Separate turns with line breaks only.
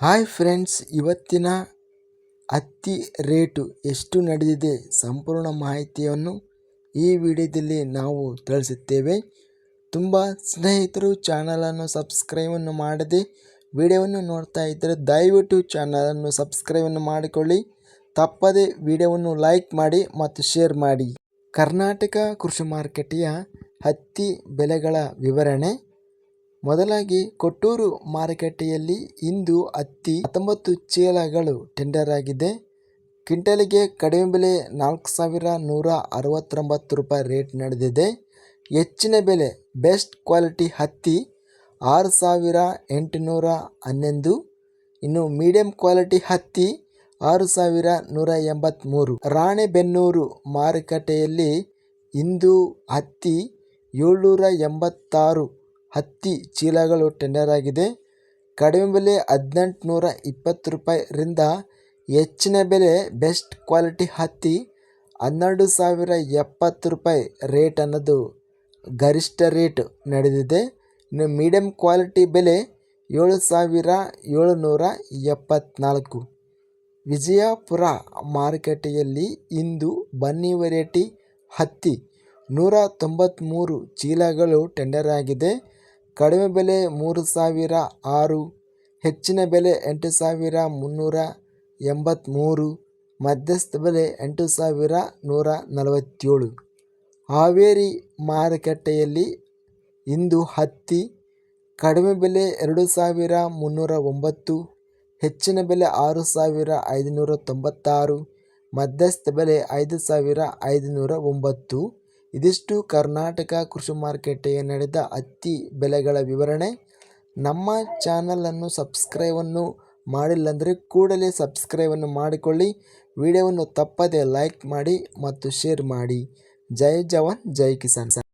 Hi friends, ಇವತ್ತಿನ ಹತ್ತಿ rate ಎಷ್ಟು ನಡೆದಿದೆ ಸಂಪೂರ್ಣ ಮಾಹಿತಿಯನ್ನು ಈ ವಿಡಿಯೋದಲ್ಲಿ ನಾವು ತಿಳಿಸುತ್ತೇವೆ. ತುಂಬ ಸ್ನೇಹಿತರು, ಚಾನಲನ್ನು ಸಬ್ಸ್ಕ್ರೈಬನ್ನು ಮಾಡದೆ ವಿಡಿಯೋವನ್ನು ನೋಡ್ತಾ ಇದ್ದರೆ ದಯವಿಟ್ಟು ಚಾನಲನ್ನು ಸಬ್ಸ್ಕ್ರೈಬನ್ನು ಮಾಡಿಕೊಳ್ಳಿ. ತಪ್ಪದೆ ವಿಡಿಯೋವನ್ನು ಲೈಕ್ ಮಾಡಿ ಮತ್ತು ಶೇರ್ ಮಾಡಿ. ಕರ್ನಾಟಕ ಕೃಷಿ ಮಾರುಕಟ್ಟೆಯ ಹತ್ತಿ ಬೆಲೆಗಳ ವಿವರಣೆ. ಮೊದಲಾಗಿ ಕೊಟ್ಟೂರು ಮಾರುಕಟ್ಟೆಯಲ್ಲಿ ಇಂದು ಹತ್ತಿ ಹತ್ತೊಂಬತ್ತು ಚೀಲಗಳು ಟೆಂಡರ್ ಆಗಿದೆ. ಕ್ವಿಂಟಲಿಗೆ ಕಡಿಮೆ ಬೆಲೆ ನಾಲ್ಕು ಸಾವಿರ ನೂರ ಅರವತ್ತೊಂಬತ್ತು ರೂಪಾಯಿ ರೇಟ್ ನಡೆದಿದೆ. ಹೆಚ್ಚಿನ ಬೆಲೆ ಬೆಸ್ಟ್ ಕ್ವಾಲಿಟಿ ಹತ್ತಿ ಆರು ಸಾವಿರ ಎಂಟುನೂರ ಹನ್ನೊಂದು, ಇನ್ನು ಮೀಡಿಯಂ ಕ್ವಾಲಿಟಿ ಹತ್ತಿ ಆರು ಸಾವಿರ ನೂರ ಎಂಬತ್ತ್ಮೂರು ರಾಣೆಬೆನ್ನೂರು ಮಾರುಕಟ್ಟೆಯಲ್ಲಿ ಇಂದು ಹತ್ತಿ ಏಳ್ನೂರ ಎಂಬತ್ತಾರು ಹತ್ತಿ ಚೀಲಗಳು ಟೆಂಡರ್ ಆಗಿದೆ. ಕಡಿಮೆ ಬೆಲೆ ಹದಿನೆಂಟು ನೂರ ಇಪ್ಪತ್ತು ರೂಪಾಯಿರಿಂದ ಹೆಚ್ಚಿನ ಬೆಲೆ ಬೆಸ್ಟ್ ಕ್ವಾಲಿಟಿ ಹತ್ತಿ ಹನ್ನೆರಡು ಸಾವಿರ ಎಪ್ಪತ್ತು ರೂಪಾಯಿ ರೇಟ್ ಅನ್ನೋದು ಗರಿಷ್ಠ ರೇಟ್ ನಡೆದಿದೆ. ಇನ್ನು ಮೀಡಿಯಮ್ ಕ್ವಾಲಿಟಿ ಬೆಲೆ ಏಳು ಸಾವಿರ ಏಳುನೂರ ಎಪ್ಪತ್ತ್ನಾಲ್ಕು ವಿಜಯಪುರ ಮಾರುಕಟ್ಟೆಯಲ್ಲಿ ಇಂದು ಬನ್ನಿ ವೆರೈಟಿ ಹತ್ತಿ ನೂರ ತೊಂಬತ್ತ್ಮೂರು ಚೀಲಗಳು ಟೆಂಡರ್ ಆಗಿದೆ. ಕಡಿಮೆ ಬೆಲೆ ಮೂರು ಸಾವಿರ ಆರು, ಹೆಚ್ಚಿನ ಬೆಲೆ ಎಂಟು ಸಾವಿರ ಮುನ್ನೂರ ಎಂಬತ್ತ್ಮೂರು ಮಧ್ಯಸ್ಥ ಬೆಲೆ ಎಂಟು ಸಾವಿರ ನೂರ ನಲವತ್ತೇಳು. ಹಾವೇರಿ ಮಾರುಕಟ್ಟೆಯಲ್ಲಿ ಇಂದು ಹತ್ತಿ ಕಡಿಮೆ ಬೆಲೆ ಎರಡು ಸಾವಿರ ಮುನ್ನೂರ ಒಂಬತ್ತು, ಹೆಚ್ಚಿನ ಬೆಲೆ ಆರು ಸಾವಿರ ಐದುನೂರ ತೊಂಬತ್ತಾರು, ಮಧ್ಯಸ್ಥ ಬೆಲೆ ಐದು ಸಾವಿರ ಐದುನೂರ ಒಂಬತ್ತು. ಇದಿಷ್ಟು ಕರ್ನಾಟಕ ಕೃಷಿ ಮಾರುಕಟ್ಟೆಯ ನಡೆದ ಹತ್ತಿ ಬೆಲೆಗಳ ವಿವರಣೆ. ನಮ್ಮ ಚಾನಲನ್ನು ಸಬ್ಸ್ಕ್ರೈಬನ್ನು ಮಾಡಿಲ್ಲಂದರೆ ಕೂಡಲೇ ಸಬ್ಸ್ಕ್ರೈಬನ್ನು ಮಾಡಿಕೊಳ್ಳಿ. ವಿಡಿಯೋವನ್ನು ತಪ್ಪದೆ ಲೈಕ್ ಮಾಡಿ ಮತ್ತು ಶೇರ್ ಮಾಡಿ. ಜೈ ಜವಾನ್, ಜೈ ಕಿಸಾನ್.